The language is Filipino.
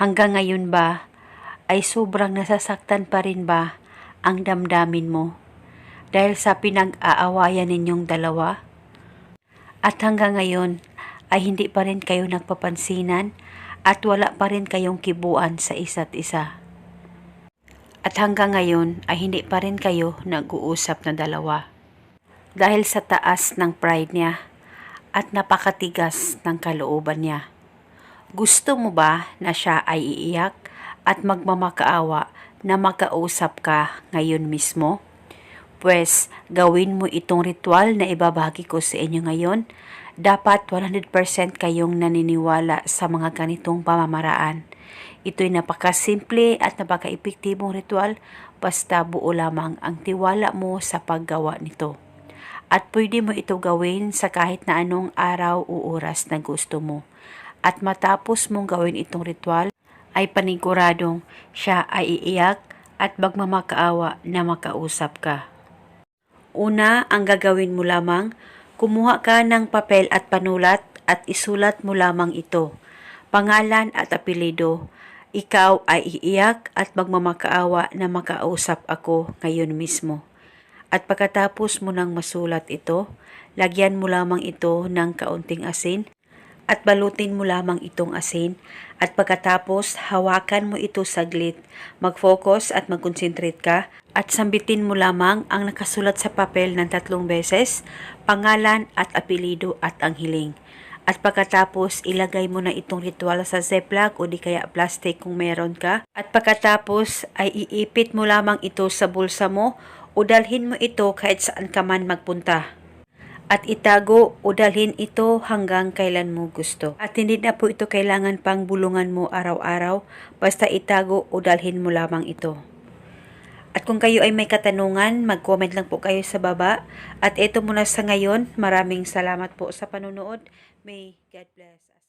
Hanggang ngayon ba ay sobrang nasasaktan pa rin ba ang damdamin mo dahil sa pinag-aawayan ninyong dalawa? At hanggang ngayon ay hindi pa rin kayo nagpapansinan at wala pa rin kayong kibuan sa isa't isa. At hanggang ngayon ay hindi pa rin kayo nag-uusap na dalawa. Dahil sa taas ng pride niya at napakatigas ng kalooban niya. Gusto mo ba na siya ay iiyak at magmamakaawa na makausap ka ngayon mismo? Pwes, gawin mo itong ritual na ibabahagi ko sa inyo ngayon. Dapat 100% kayong naniniwala sa mga ganitong pamamaraan. Ito'y napakasimple at napaka-epektibong ritual basta buo lamang ang tiwala mo sa paggawa nito. At pwede mo ito gawin sa kahit na anong araw o oras na gusto mo. At matapos mong gawin itong ritual, ay paniguradong siya ay iiyak at magmamakaawa na makausap ka. Una, ang gagawin mo lamang, kumuha ka ng papel at panulat at isulat mo lamang ito. Pangalan at apelido. Ikaw ay iiyak at magmamakaawa na makausap ako ngayon mismo. At pagkatapos mo nang masulat ito, lagyan mo lamang ito ng kaunting asin at balutin mo lamang itong asin at pagkatapos hawakan mo ito saglit, mag-focus at mag-concentrate ka at sambitin mo lamang ang nakasulat sa papel ng tatlong beses, pangalan at apelido at ang hiling. At pagkatapos, ilagay mo na itong ritual sa ziploc o di kaya plastic kung meron ka. At pagkatapos, ay iipit mo lamang ito sa bulsa mo o dalhin mo ito kahit saan ka man magpunta at itago o dalhin ito hanggang kailan mo gusto. At hindi na po ito kailangan pang bulungan mo araw-araw, basta itago o dalhin mo lamang ito. At kung kayo ay may katanungan, mag-comment lang po kayo sa baba. At ito muna sa ngayon, maraming salamat po sa panonood. May God bless.